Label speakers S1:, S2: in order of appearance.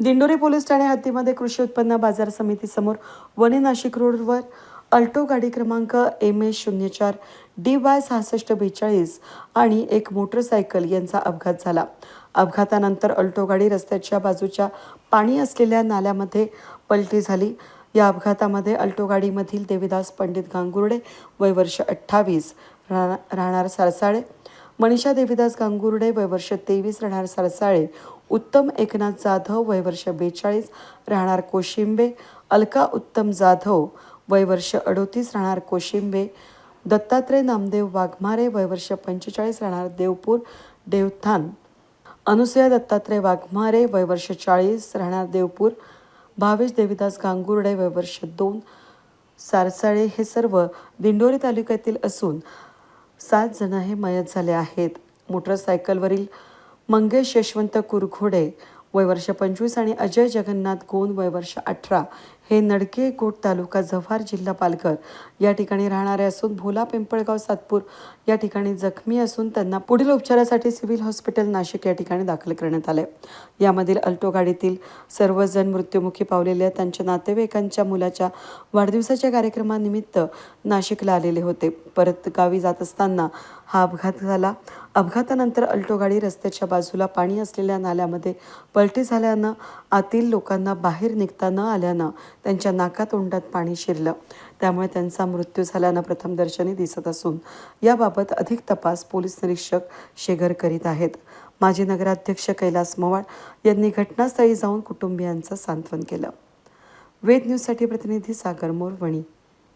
S1: Dindori police Thane हद्दीमध्ये कृषी उत्पन्न बाजार समितीसमोर वणी नाशिक रोडवर अल्टो गाडी क्रमांक एम एस शून्य चार डी वाय सहासष्ट बेचाळीस आणि एक मोटरसायकल यांचा अपघात झाला. अपघातानंतर अल्टो गाडी रस्त्याच्या बाजूच्या पाणी असलेल्या नाल्यामध्ये पलटी झाली. या अपघातामध्ये अल्टो गाडीमधील देवीदास पंडित गांगुर्डे वय वर्ष अठ्ठावीस राहणार राहणार सरसाळे मनीषा देवीदास गांगुर्डे वय वर्ष तेवीस राहणार सरसाळे उत्तम एकनाथ जाधव वय वर्ष बेचाळीस राहणार कोशिंबे. अलका उत्तम जाधव वय वर्ष अडोतीस राहणार कोशिंबे. दत्तात्रय नामदेव वाघमारे वय वर्ष पंचेचाळीस राहणार देवपूर देवथान. अनुसया दत्तात्रय वाघमारे वय वर्ष चाळीस राहणार देवपूर. भावेश देवीदास गांगुर्डे वय वर्ष दोन. सारसाळे हे सर्व दिंडोरी तालुक्यातील असून सात जण हे मयत झाले आहेत. मोटरसायकलवरील मंगेश यशवंत कुरघोडे वय वर्ष पंचवीस आणि अजय जगन्नाथ गोंद वय वर्ष अठरा. हे नडके कोट तालुका जव्हार जिल्हा पालघर. या ठिकाणी राहणारे असून भोला पिंपळगाव सातपूर या ठिकाणी जखमी असून त्यांना पुढील उपचारासाठी सिव्हिल हॉस्पिटल नाशिक या ठिकाणी दाखल करण्यात आले. यामधील अल्टो गाडीतील सर्वजण मृत्युमुखी पावलेल्या त्यांच्या नातेवाईकांच्या मुलाच्या वाढदिवसाच्या कार्यक्रमानिमित्त नाशिकला आलेले होते. परत गावी जात असताना हा अपघात झाला. अपघातानंतर अल्टो गाडी रस्त्याच्या बाजूला पाणी असलेल्या नाल्यामध्ये पलटी झाल्यानं आतील लोकांना बाहेर निघता न आल्यानं त्यांच्या नाकातोंडात पाणी शिरलं. त्यामुळे त्यांचा मृत्यू झाल्यानं प्रथमदर्शनी दिसत असून याबाबत अधिक तपास पोलीस निरीक्षक शेगर करीत आहेत. माजी नगराध्यक्ष कैलास मवाळ यांनी घटनास्थळी जाऊन कुटुंबियांचं सांत्वन केलं. वेद न्यूजसाठी प्रतिनिधी सागर मोरवणी.